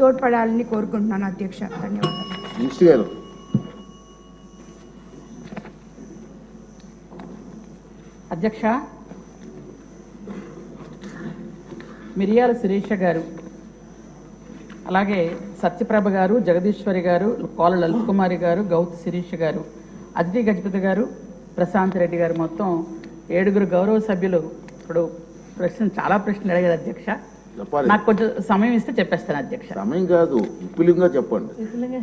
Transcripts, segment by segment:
తోడ్పడాలని కోరుకుంటున్నాను అధ్యక్ష. ధన్యవాదాలు. అధ్యక్ష మిరియాల శిరీష గారు అలాగే సత్యప్రభ గారు జగదీశ్వరి గారు కోల లలిత్ కుమారి గారు గౌత్ శిరీష గారు అదితి గజపతి గారు ప్రశాంత్ రెడ్డి గారు మొత్తం ఏడుగురు గౌరవ సభ్యులు. ఇప్పుడు ప్రశ్న చాలా ప్రశ్నలు అడిగారు అధ్యక్ష. నాకు కొంచెం సమయం ఇస్తే చెప్పేస్తాను అధ్యక్ష. సమయం కాదు విపులంగా చెప్పండి.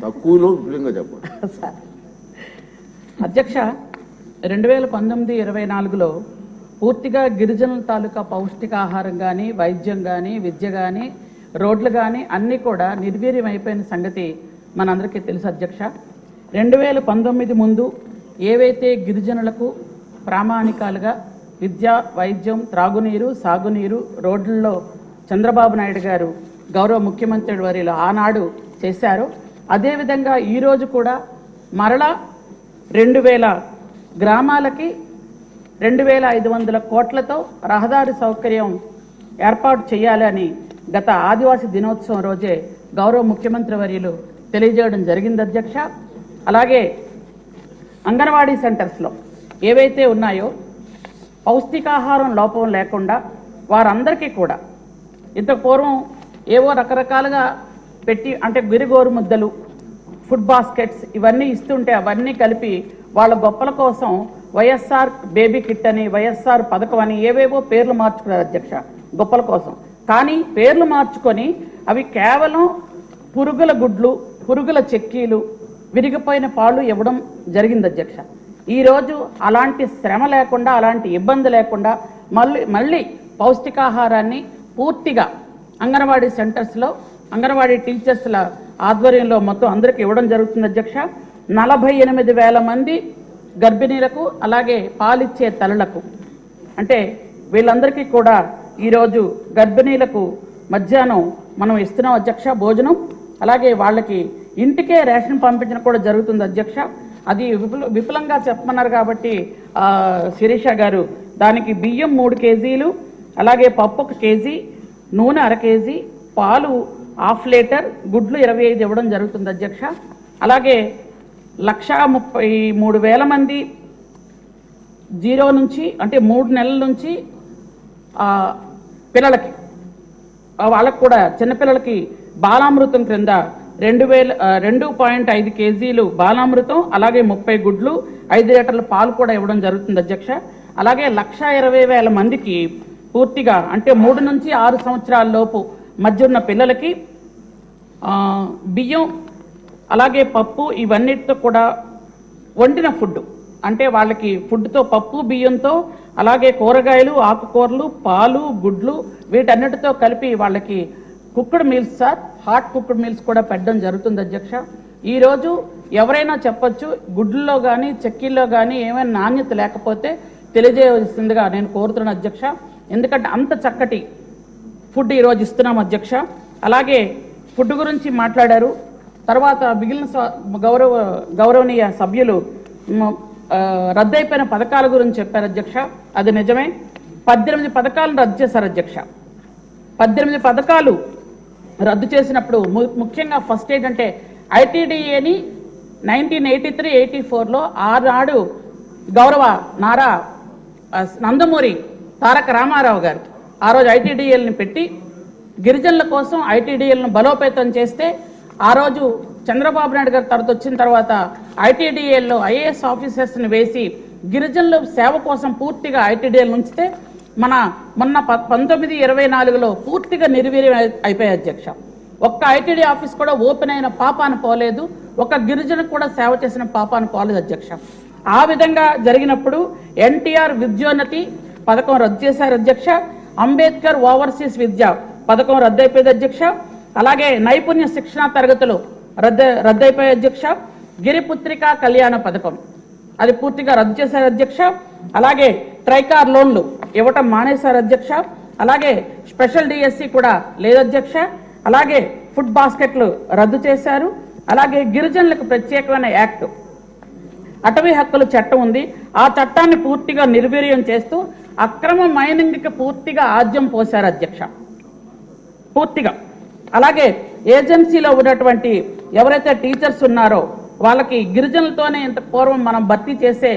తక్కువలో విపులంగా చెప్పండి. సార్. అధ్యక్ష రెండు వేల పంతొమ్మిది ఇరవై నాలుగులో పూర్తిగా గిరిజనుల తాలూకా పౌష్టికాహారం కానీ వైద్యం కానీ విద్య కానీ రోడ్లు కానీ అన్నీ కూడా నిర్వీర్యం అయిపోయిన సంగతి మనందరికీ తెలుసు అధ్యక్ష. రెండు వేల పంతొమ్మిది ముందు ఏవైతే గిరిజనులకు ప్రామాణికాలుగా విద్య వైద్యం త్రాగునీరు సాగునీరు రోడ్లలో చంద్రబాబు నాయుడు గారు గౌరవ ముఖ్యమంత్రి వర్యులు ఆనాడు చేశారు. అదేవిధంగా ఈరోజు కూడా మరలా రెండు వేల గ్రామాలకి రెండు వేల ఐదు వందల కోట్లతో రహదారి సౌకర్యం ఏర్పాటు చేయాలని గత ఆదివాసీ దినోత్సవం రోజే గౌరవ ముఖ్యమంత్రి వర్యులు తెలియజేయడం జరిగింది అధ్యక్ష. అలాగే అంగన్వాడీ సెంటర్స్లో ఏవైతే ఉన్నాయో పౌష్టికాహారం లోపం లేకుండా వారందరికీ కూడా ఇంతకు పూర్వం ఏవో రకరకాలుగా పెట్టి అంటే గురిగోరు ముద్దలు ఫుడ్ బాస్కెట్స్ ఇవన్నీ ఇస్తుంటే అవన్నీ కలిపి వాళ్ళ గొప్పల కోసం వైఎస్ఆర్ బేబీ కిట్ అని వైఎస్ఆర్ పథకం అని ఏవేవో పేర్లు మార్చుకున్నారు అధ్యక్ష గొప్పల కోసం. కానీ పేర్లు మార్చుకొని అవి కేవలం పురుగుల గుడ్లు పురుగుల చెక్కీలు విరిగిపోయిన పాలు ఇవ్వడం జరిగింది అధ్యక్ష. ఈరోజు అలాంటి శ్రమ లేకుండా అలాంటి ఇబ్బంది లేకుండా మళ్ళీ మళ్ళీ పౌష్టికాహారాన్ని పూర్తిగా అంగన్వాడీ సెంటర్స్లో అంగన్వాడీ టీచర్స్ల ఆధ్వర్యంలో మొత్తం అందరికీ ఇవ్వడం జరుగుతుంది అధ్యక్ష. నలభై ఎనిమిది వేల మంది గర్భిణీలకు అలాగే పాలిచ్చే తల్లులకు అంటే వీళ్ళందరికీ కూడా ఈరోజు గర్భిణీలకు మధ్యాహ్నం మనం ఇస్తున్నాం అధ్యక్ష భోజనం. అలాగే వాళ్ళకి ఇంటికే రేషన్ పంపించడం కూడా జరుగుతుంది అధ్యక్ష. అది విపుల విపులంగా చెప్పమన్నారు కాబట్టి శిరీష గారు దానికి బియ్యం మూడు కేజీలు అలాగే పప్పు ఒక కేజీ నూనె అర కేజీ పాలు హాఫ్ లీటర్ గుడ్లు ఇరవై ఐదు ఇవ్వడం జరుగుతుంది అధ్యక్ష. అలాగే లక్షా ముప్పై మూడు వేల మంది జీరో నుంచి అంటే మూడు నెలల నుంచి పిల్లలకి వాళ్ళకు కూడా చిన్నపిల్లలకి బాలామృతం క్రింద రెండు వేల రెండు పాయింట్ ఐదు కేజీలు బాలామృతం అలాగే ముప్పై గుడ్లు ఐదు లీటర్ల పాలు కూడా ఇవ్వడం జరుగుతుంది అధ్యక్ష. అలాగే లక్ష ఇరవై వేల మందికి పూర్తిగా అంటే మూడు నుంచి ఆరు సంవత్సరాల లోపు మధ్య ఉన్న పిల్లలకి బియ్యం అలాగే పప్పు ఇవన్నిటితో కూడా వండిన ఫుడ్ అంటే వాళ్ళకి ఫుడ్తో పప్పు బియ్యంతో అలాగే కూరగాయలు ఆకుకూరలు పాలు గుడ్లు వీటన్నిటితో కలిపి వాళ్ళకి cooked meals sir hot cooked meals కూడా పెట్టడం జరుగుతుంది అధ్యక్ష. ఈరోజు ఎవరైనా చెప్పొచ్చు గుడ్లలో కానీ చెక్కీల్లో కానీ ఏమైనా నాణ్యత లేకపోతే తెలియజేయవలసిందిగా నేను కోరుతున్నాను అధ్యక్ష. ఎందుకంటే అంత చక్కటి ఫుడ్ ఈరోజు ఇస్తున్నాం అధ్యక్ష. అలాగే ఫుడ్ గురించి మాట్లాడారు. తర్వాత మిగిలిన గౌరవ గౌరవనీయ సభ్యులు రద్దయిపోయిన పథకాల గురించి చెప్పారు అధ్యక్ష. అది నిజమే. పద్దెనిమిది పథకాలను రద్దు చేశారు అధ్యక్ష. పద్దెనిమిది పథకాలు రద్దు చేసినప్పుడు ము- ముఖ్యంగా ఫస్ట్ ఏంటంటే ఐటీడీఏని నైన్టీన్ ఎయిటీ త్రీ ఎయిటీ ఫోర్లో ఆనాడు గౌరవ నారా నందమూరి తారక రామారావు గారు ఆ రోజు ఐటీడీఎల్ని పెట్టి గిరిజనుల కోసం ఐటీడీఎల్ను బలోపేతం చేస్తే ఆ రోజు చంద్రబాబు నాయుడు గారు తర్వాత వచ్చిన తర్వాత ఐటీడీఎల్లో ఐఏఎస్ ఆఫీసర్స్ని వేసి గిరిజనుల సేవ కోసం పూర్తిగా ఐటీడీఎల్ ఉంచితే మన మొన్న ప- పంతొమ్మిది ఇరవై నాలుగులో పూర్తిగా నిర్వీర్యం అయి- అయిపోయాయి అధ్యక్ష. ఒక్క ఐటీడీ ఆఫీస్ కూడా ఓపెన్ అయిన పాపాన పోలేదు. ఒక గిరిజన కూడా సేవ చేసిన పాపాన పోలేదు అధ్యక్ష. ఆ విధంగా జరిగినప్పుడు ఎన్టీఆర్ విద్యోన్నతి పథకం రద్దు చేశారు అధ్యక్ష. అంబేద్కర్ ఓవర్సీస్ విద్య పథకం రద్దయిపోయింది అధ్యక్ష. అలాగే నైపుణ్య శిక్షణ తరగతులు రద్దు రద్దయిపోయాయి అధ్యక్ష. గిరిపుత్రిక కళ్యాణ పథకం అది పూర్తిగా రద్దు చేశారు అధ్యక్ష. అలాగే ట్రైకార్ లోన్లు ఇవ్వటం మానేశారు అధ్యక్ష. అలాగే స్పెషల్ డిఎస్సి కూడా లేదు అధ్యక్ష. అలాగే ఫుడ్ బాస్కెట్లు రద్దు చేశారు. అలాగే గిరిజనులకు ప్రత్యేకమైన యాక్ట్. అటవీ హక్కుల చట్టం ఉంది. ఆ చట్టాన్ని పూర్తిగా నిర్వీర్యం చేస్తూ అక్రమ మైనింగ్కి పూర్తిగా ఆద్యం పోశారు అధ్యక్ష. పూర్తిగా. అలాగే ఏజెన్సీలో ఉన్నటువంటి ఎవరైతే టీచర్స్ ఉన్నారో వాళ్ళకి గిరిజనులతోనే ఇంత పూర్వం మనం భర్తీ చేసే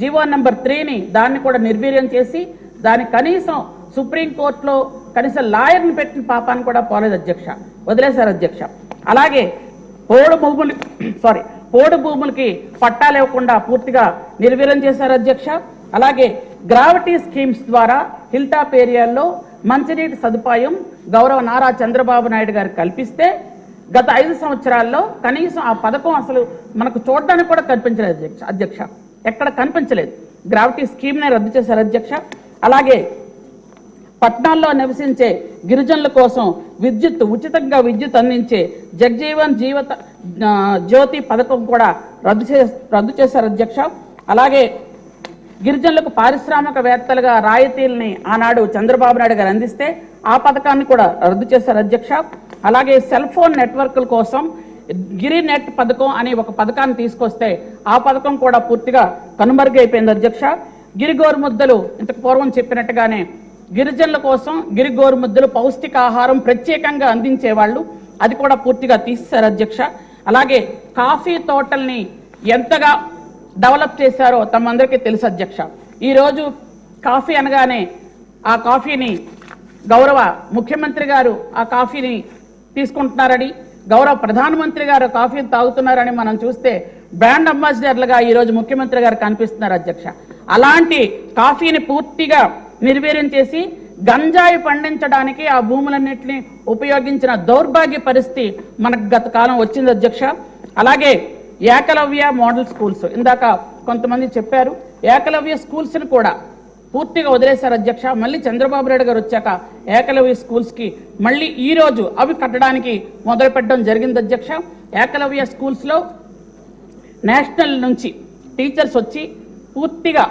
జీవో నెంబర్ త్రీని దాన్ని కూడా నిర్వీర్యం చేసి దాని కనీసం సుప్రీంకోర్టులో కనీసం లాయర్ని పెట్టిన పాపాన్ని కూడా పోలేదు అధ్యక్ష. వదిలేశారు అధ్యక్ష. అలాగే పోడు భూములు సారీ పోడు భూములకి పట్టాలు ఇవ్వకుండా పూర్తిగా నిర్వీర్యం చేశారు అధ్యక్ష. అలాగే గ్రావిటీ స్కీమ్స్ ద్వారా హిల్ టాప్ ఏరియాల్లో మంచినీటి సదుపాయం గౌరవ నారా చంద్రబాబు నాయుడు గారు కల్పిస్తే గత ఐదు సంవత్సరాల్లో కనీసం ఆ పథకం అసలు మనకు చూడడానికి కూడా కనిపించలేదు అధ్యక్ష అధ్యక్ష. ఎక్కడ కనిపించలేదు. గ్రావిటీ స్కీమ్నే రద్దు చేశారు అధ్యక్ష. అలాగే పట్టణాల్లో నివసించే గిరిజనుల కోసం విద్యుత్ ఉచితంగా విద్యుత్ అందించే జగ్జీవన్ జీవత జ్యోతి పథకం కూడా రద్దు చే రద్దు చేశారు అధ్యక్ష. అలాగే గిరిజనులకు పారిశ్రామికవేత్తలుగా రాయితీల్ని ఆనాడు చంద్రబాబు నాయుడు గారు అందిస్తే ఆ పథకాన్ని కూడా రద్దు చేశారు అధ్యక్ష. అలాగే సెల్ ఫోన్ నెట్వర్క్ల కోసం గిరి నెట్ పథకం అనే ఒక పథకాన్ని తీసుకొస్తే ఆ పథకం కూడా పూర్తిగా కనుమరుగైపోయింది అధ్యక్ష. గిరి గోరుముద్దలు ఇంతకు పూర్వం చెప్పినట్టుగానే గిరిజనుల కోసం గిరి గోరుముద్దలు పౌష్టికాహారం ప్రత్యేకంగా అందించేవాళ్ళు అది కూడా పూర్తిగా తీసేశారు అధ్యక్ష. అలాగే కాఫీ తోటల్ని ఎంతగా డెవలప్ చేశారో తమందరికీ తెలుసు అధ్యక్ష. ఈరోజు కాఫీ అనగానే ఆ కాఫీని గౌరవ ముఖ్యమంత్రి గారు ఆ కాఫీని తీసుకుంటున్నారని గౌరవ ప్రధానమంత్రి గారు కాఫీని తాగుతున్నారని మనం చూస్తే బ్రాండ్ అంబాసిడర్లుగా ఈరోజు ముఖ్యమంత్రి గారు కనిపిస్తున్నారు అధ్యక్ష. అలాంటి కాఫీని పూర్తిగా నిర్వీర్యం చేసి గంజాయి పండించడానికి ఆ భూములన్నింటినీ ఉపయోగించిన దౌర్భాగ్య పరిస్థితి మనకు గత కాలం వచ్చింది అధ్యక్ష. అలాగే ఏకలవ్య మోడల్ స్కూల్స్. ఇందాక కొంతమంది చెప్పారు ఏకలవ్య స్కూల్స్ని కూడా పూర్తిగా వదిలేశారు అధ్యక్ష. మళ్ళీ చంద్రబాబు నాయుడు గారు వచ్చాక ఏకలవ్య స్కూల్స్కి మళ్ళీ ఈ రోజు అవి కట్టడానికి మొదలుపెట్టడం జరిగింది అధ్యక్ష. ఏకలవ్య స్కూల్స్లో నేషనల్ నుంచి టీచర్స్ వచ్చి పూర్తిగా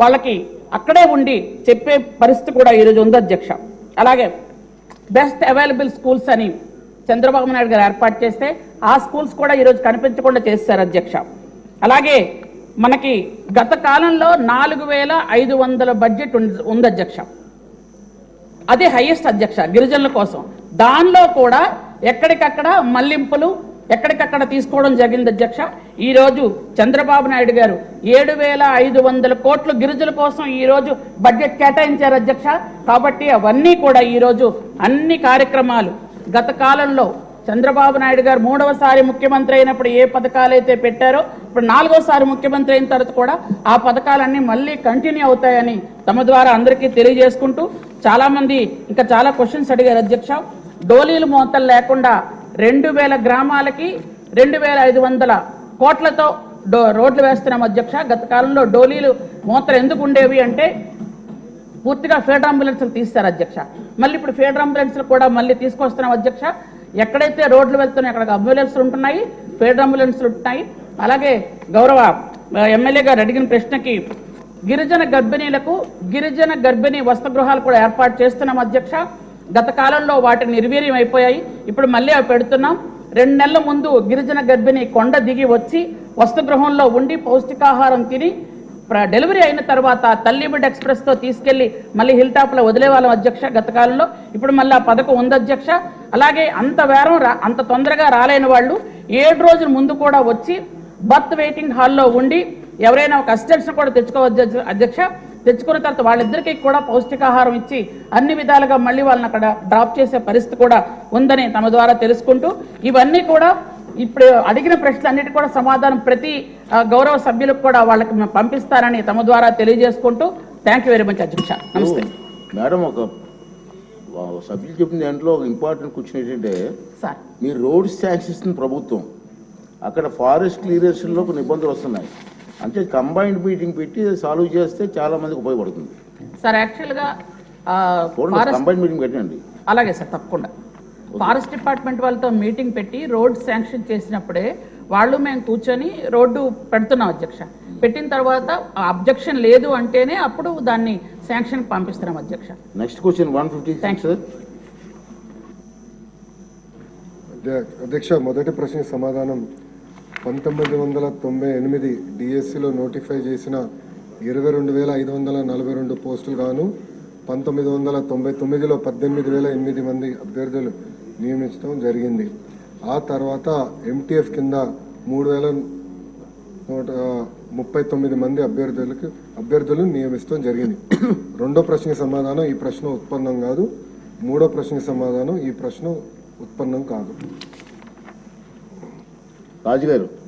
వాళ్ళకి అక్కడే ఉండి చెప్పే పరిస్థితి కూడా ఈరోజు ఉంది అధ్యక్ష. అలాగే బెస్ట్ అవైలబుల్ స్కూల్స్ అని చంద్రబాబు నాయుడు గారు ఏర్పాటు చేస్తే ఆ స్కూల్స్ కూడా ఈరోజు కనిపించకుండా చేస్తారు అధ్యక్ష. అలాగే మనకి గత కాలంలో నాలుగు వేల ఐదు వందల బడ్జెట్ ఉంది- ఉంది అధ్యక్ష. అదే హైయెస్ట్ అధ్యక్ష గిరిజనుల కోసం. దానిలో కూడా ఎక్కడికక్కడ మళ్ళింపులు ఎక్కడికక్కడ తీసుకోవడం జరిగింది అధ్యక్ష. ఈ రోజు చంద్రబాబు నాయుడు గారు ఏడు వేల ఐదు వందల కోట్లు గిరిజుల కోసం ఈరోజు బడ్జెట్ కేటాయించారు అధ్యక్ష. కాబట్టి అవన్నీ కూడా ఈ రోజు అన్ని కార్యక్రమాలు గత కాలంలో చంద్రబాబు నాయుడు గారు మూడవసారి ముఖ్యమంత్రి అయినప్పుడు ఏ పథకాలు అయితే పెట్టారో ఇప్పుడు నాలుగోసారి ముఖ్యమంత్రి అయిన తర్వాత కూడా ఆ పథకాలన్నీ మళ్ళీ కంటిన్యూ అవుతాయని తమ ద్వారా అందరికీ తెలియజేసుకుంటూ చాలామంది ఇంకా చాలా క్వశ్చన్స్ అడిగారు అధ్యక్ష. డోలీలు మోతలు లేకుండా రెండు వేల గ్రామాలకి రెండు వేల ఐదు వందల కోట్లతో డో రోడ్లు వేస్తున్నాం అధ్యక్ష. గత కాలంలో డోలీలు మూతలు ఎందుకు ఉండేవి అంటే పూర్తిగా ఫేడర్ అంబులెన్స్లు తీస్తారు అధ్యక్ష. మళ్ళీ ఇప్పుడు ఫీల్డ్ అంబులెన్స్లు కూడా మళ్ళీ తీసుకొస్తున్నాం అధ్యక్ష. ఎక్కడైతే రోడ్లు వెళ్తున్నాయి అక్కడ అంబులెన్స్లు ఉంటున్నాయి ఫేడర్ అంబులెన్స్లు ఉంటున్నాయి. అలాగే గౌరవ ఎమ్మెల్యే గారు అడిగిన ప్రశ్నకి గిరిజన గర్భిణీలకు గిరిజన గర్భిణీ వసతిగృహాలు కూడా ఏర్పాటు చేస్తున్నాం అధ్యక్ష. గత కాలంలో వాటి నిర్వీర్యం అయిపోయాయి. ఇప్పుడు మళ్ళీ అవి పెడుతున్నాం. రెండు నెలల ముందు గిరిజన గర్భిణి కొండ దిగి వచ్చి వసతిగృహంలో ఉండి పౌష్టికాహారం తిని డెలివరీ అయిన తర్వాత తల్లి బిడ్డ ఎక్స్ప్రెస్తో తీసుకెళ్ళి మళ్ళీ హిల్ టాప్ వదిలే వాళ్ళం అధ్యక్ష గత కాలంలో. ఇప్పుడు మళ్ళీ ఆ పథకం ఉంది అధ్యక్ష. అలాగే అంత వేరం రా- అంత తొందరగా రాలేని వాళ్ళు ఏడు రోజుల ముందు కూడా వచ్చి బర్త్ వెయిటింగ్ హాల్లో ఉండి ఎవరైనా ఒక అసిస్టెంట్స్ కూడా తెచ్చుకోవచ్చు అధ్యక్ష. తెచ్చుకున్న తర్వాత వాళ్ళిద్దరికీ కూడా పౌష్టికాహారం ఇచ్చి అన్ని విధాలుగా మళ్ళీ వాళ్ళని అక్కడ డ్రాప్ చేసే పరిస్థితి కూడా ఉందని తమ ద్వారా తెలుసుకుంటూ ఇవన్నీ కూడా ఇప్పుడు అడిగిన ప్రశ్నలన్నిటి కూడా సమాధానం ప్రతి గౌరవ సభ్యులకు కూడా వాళ్ళకి మేము పంపిస్తారని తమ ద్వారా తెలియజేసుకుంటూ థ్యాంక్ యూ వెరీ మచ్ అధ్యక్ష. నమస్తే. మేడం ఒక సభ్యులు చెప్పిన దాంట్లో ఒక ఇంపార్టెంట్ క్వశ్చన్ ఏంటంటే సార్. మీ రోడ్ ట్యాక్స్ ఇస్తుంది ప్రభుత్వం అక్కడ ఫారెస్ట్ క్లియరెన్స్లో కొన్ని ఇబ్బందులు వస్తున్నాయి. అంటే కంబైన్డ్ మీటింగ్ పెట్టి సాల్వ్ చేస్తే చాలా మందికి ఉపయోగపడుతుంది. సార్ యాక్చువల్గా కంబైన్డ్ మీటింగ్ పెట్టండి. అలాగే సార్ తప్పకుండా. ఫారెస్ట్ డిపార్ట్మెంట్ వాళ్ళతో మీటింగ్ పెట్టి రోడ్ శాంక్షన్ చేసినప్పుడే వాళ్ళు మేము కూర్చొని రోడ్డు పెడుతున్నాం అధ్యక్ష. పెట్టిన తర్వాత అబ్జెక్షన్ లేదు అంటేనే అప్పుడు దాన్ని శాంక్షన్ పంపిస్తున్నాం అధ్యక్ష. నెక్స్ట్ క్వశ్చన్ వన్ ఫిఫ్టీ అధ్యక్ష మొదటి ప్రశ్నకి సమాధానం. పంతొమ్మిది వందల తొంభై ఎనిమిది డిఎస్సిలో నోటిఫై చేసిన ఇరవై రెండు వేల ఐదు వందల నలభై రెండు పోస్టులు గాను పంతొమ్మిది వందల తొంభై తొమ్మిదిలో పద్దెనిమిది వేల ఎనిమిది మంది అభ్యర్థులు నియమించడం జరిగింది. ఆ తర్వాత ఎంటీఎఫ్ కింద మూడు వేల నూట ముప్పై తొమ్మిది మంది అభ్యర్థులకు అభ్యర్థులను నియమించడం జరిగింది. రెండో ప్రశ్నకి సమాధానం ఈ ప్రశ్న ఉత్పన్నం కాదు. మూడో ప్రశ్నకి సమాధానం ఈ ప్రశ్న ఉత్పన్నం కాదు. రాజుగారు